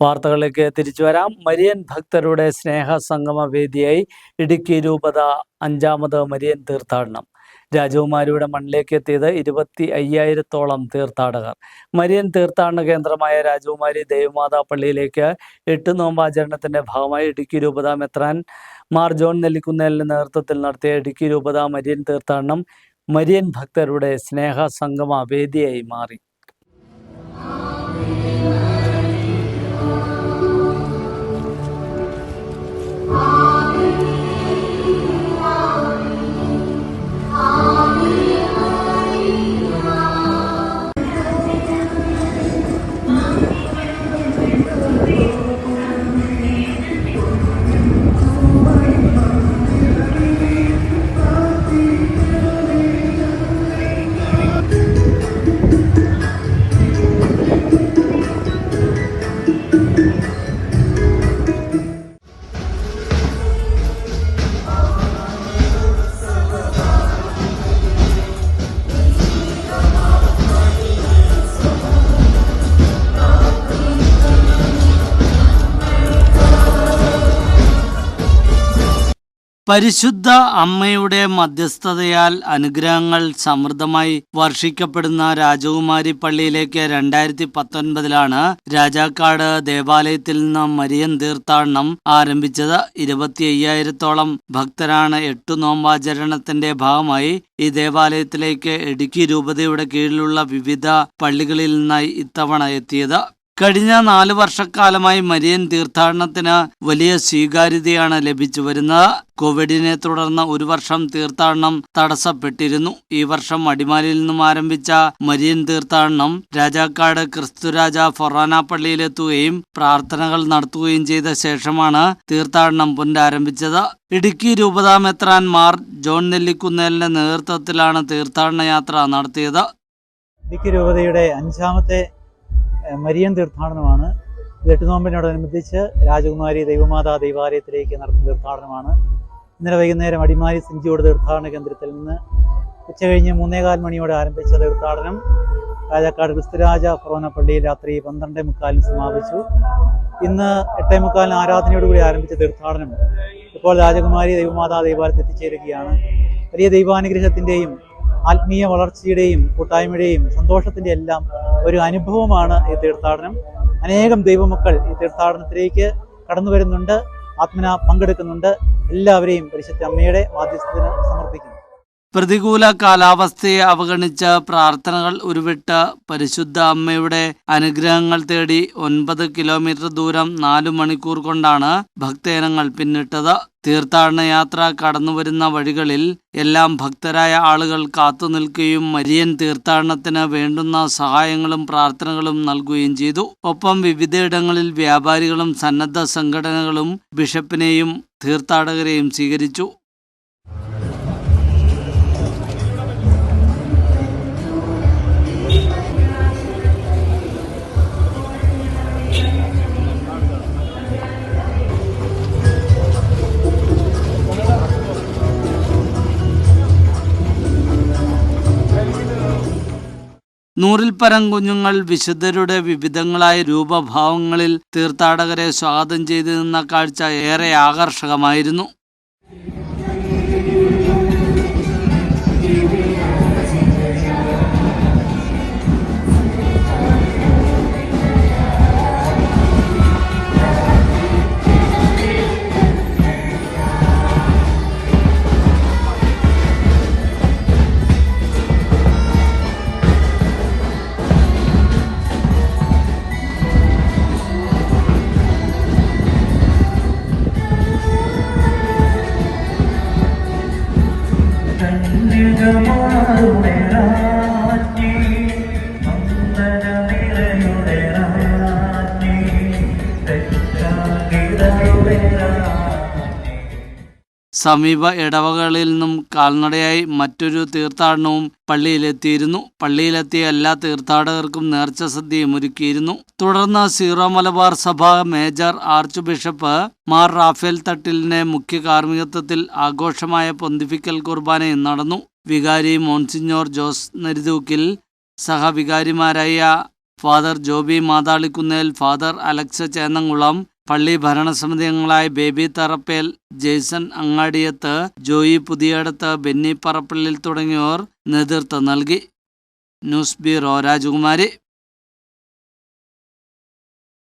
വാർത്തകളിലേക്ക് തിരിച്ചു വരാം. മരിയൻ ഭക്തരുടെ സ്നേഹ സംഗമ വേദിയായി ഇടുക്കി രൂപത അഞ്ചാമത് മരിയൻ തീർത്ഥാടനം. രാജകുമാരിയുടെ മണ്ണിലേക്ക് എത്തിയത് ഇരുപത്തി അയ്യായിരത്തോളം തീർത്ഥാടകർ. മരിയൻ തീർത്ഥാടന കേന്ദ്രമായ രാജകുമാരി ദേവമാതാ പള്ളിയിലേക്ക് എട്ട് നോമ്പാചരണത്തിന്റെ ഭാഗമായി ഇടുക്കി രൂപത മെത്രാൻ മാർ ജോൺ നെല്ലിക്കുന്നേലിന്റെ നേതൃത്വത്തിൽ നടത്തിയ ഇടുക്കി രൂപത മരിയൻ തീർത്ഥാടനം മരിയൻ ഭക്തരുടെ സ്നേഹ സംഗമ വേദിയായി മാറി. പരിശുദ്ധ അമ്മയുടെ മധ്യസ്ഥതയാൽ അനുഗ്രഹങ്ങൾ സമൃദ്ധമായി വർഷിക്കപ്പെടുന്ന രാജകുമാരി പള്ളിയിലേക്ക് രണ്ടായിരത്തി പത്തൊൻപതിലാണ് രാജാക്കാട് ദേവാലയത്തിൽ നിന്ന് മരിയൻ തീർത്ഥാടനം ആരംഭിച്ചത്. ഇരുപത്തി അയ്യായിരത്തോളം ഭക്തരാണ് എട്ടു നോമ്പാചരണത്തിന്റെ ഭാഗമായി ഈ ദേവാലയത്തിലേക്ക് ഇടുക്കി രൂപതയുടെ കീഴിലുള്ള വിവിധ പള്ളികളിൽ നിന്നായി ഇത്തവണ എത്തിയത്. കഴിഞ്ഞ നാല് വർഷക്കാലമായി മരിയൻ തീർത്ഥാടനത്തിന് വലിയ സ്വീകാര്യതയാണ് ലഭിച്ചു വരുന്നത്. കോവിഡിനെ തുടർന്ന് ഒരു വർഷം തീർത്ഥാടനം തടസ്സപ്പെട്ടിരുന്നു. ഈ വർഷം അടിമാലിയിൽ നിന്നും ആരംഭിച്ച മരിയൻ തീർത്ഥാടനം രാജാക്കാട് ക്രിസ്തുരാജ ഫൊറാന പള്ളിയിലെത്തുകയും പ്രാർത്ഥനകൾ നടത്തുകയും ചെയ്ത ശേഷമാണ് തീർത്ഥാടനം പുനരാരംഭിച്ചത്. ഇടുക്കി രൂപതാമെത്രാൻ മാർ ജോൺ നെല്ലിക്കുന്നേലിന്റെ നേതൃത്വത്തിലാണ് തീർത്ഥാടന യാത്ര നടത്തിയത്. ഇടുക്കി രൂപതയുടെ അഞ്ചാമത്തെ മരിയൻ തീർത്ഥാടനമാണ്. എട്ട് നോമ്പിനോടനുബന്ധിച്ച് രാജകുമാരി ദൈവമാതാ ദൈവാലയത്തിലേക്ക് നടത്തുന്ന തീർത്ഥാടനമാണ്. ഇന്നലെ വൈകുന്നേരം അടിമാലി സിഞ്ചിയോട് തീർത്ഥാടന കേന്ദ്രത്തിൽ നിന്ന് ഉച്ചകഴിഞ്ഞ് മൂന്നേകാൽ മണിയോടെ ആരംഭിച്ച തീർത്ഥാടനം രാജാക്കാട് ക്രിസ്തുരാജ ഫൊറോന പള്ളിയിൽ രാത്രി പന്ത്രണ്ടേ മുക്കാലിന് സമാപിച്ചു. ഇന്ന് എട്ടേ മുക്കാലിന് ആരാധനയോടുകൂടി ആരംഭിച്ച തീർത്ഥാടനം ഇപ്പോൾ രാജകുമാരി ദൈവമാതാ ദൈവാലയത്തിൽ എത്തിച്ചേരുകയാണ്. വലിയ ദൈവാനുഗ്രഹത്തിന്റെയും ആത്മീയ വളർച്ചയുടെയും കൂട്ടായ്മയുടെയും സന്തോഷത്തിന്റെ എല്ലാം ഒരു അനുഭവമാണ് ഈ തീർത്ഥാടനം. അനേകം ദൈവമക്കൾ ഈ തീർത്ഥാടനത്തിലേക്ക് കടന്നു വരുന്നുണ്ട് ആത്മന പങ്കെടുക്കുന്നുണ്ട്. എല്ലാവരെയും പരിശുദ്ധ അമ്മയുടെ മാധ്യസ്ഥത്തിന് സമർപ്പിക്കുന്നു. പ്രതികൂല കാലാവസ്ഥയെ അവഗണിച്ച് പ്രാർത്ഥനകൾ ഉരുവിട്ട പരിശുദ്ധ അമ്മയുടെ അനുഗ്രഹങ്ങൾ തേടി ഒൻപത് കിലോമീറ്റർ ദൂരം നാലു മണിക്കൂർ കൊണ്ടാണ് ഭക്തജനങ്ങൾ പിന്നിട്ടത്. തീർത്ഥാടന യാത്ര കടന്നുവരുന്ന വഴികളിൽ എല്ലാം ഭക്തരായ ആളുകൾ കാത്തു നിൽക്കുകയും മരിയൻ തീർത്ഥാടനത്തിന് വേണ്ടുന്ന സഹായങ്ങളും പ്രാർത്ഥനകളും നൽകുകയും ചെയ്തു. ഒപ്പം വിവിധയിടങ്ങളിൽ വ്യാപാരികളും സന്നദ്ധ സംഘടനകളും ബിഷപ്പിനെയും തീർത്ഥാടകരെയും സ്വീകരിച്ചു. നൂറിൽ പരം കുഞ്ഞുങ്ങൾ വിശുദ്ധരുടെ വിവിധങ്ങളായ രൂപഭാവങ്ങളിൽ തീർത്ഥാടകരെ സ്വാഗതം ചെയ്തു നിന്ന കാഴ്ച ഏറെ ആകർഷകമായിരുന്നു. സമീപ ഇടവകളിൽ നിന്നും കാൽനടയായി മറ്റൊരു തീർത്ഥാടനവും പള്ളിയിലെത്തിയിരുന്നു. പള്ളിയിലെത്തിയ എല്ലാ തീർത്ഥാടകർക്കും നേർച്ച സദ്യയും ഒരുക്കിയിരുന്നു. തുടർന്ന് സീറോ മലബാർ സഭ major archbishop Mar Raphael തട്ടിലിന്റെ മുഖ്യ കാർമ്മികത്വത്തിൽ ആഘോഷമായ പൊന്തിഫിക്കൽ കുർബാനയും നടന്നു. വികാരി മോൺസിഞ്ഞോർ ജോസ് നരിതൂക്കിൽ സഹവികാരിമാരായ ഫാദർ ജോബി മാതാളിക്കുന്നേൽ ഫാദർ അലക്സ ചേന്നംകുളം പള്ളി ഭരണസമിതി അംഗങ്ങളായ ബേബി തറപ്പേൽ ജെയ്സൺ അങ്ങാടിയത്ത് ജോയി പുതിയടത്ത് ബെന്നി പറപ്പള്ളിൽ തുടങ്ങിയവർ നേതൃത്വം നൽകി. ന്യൂസ് ബ്യൂറോ രാജകുമാരി.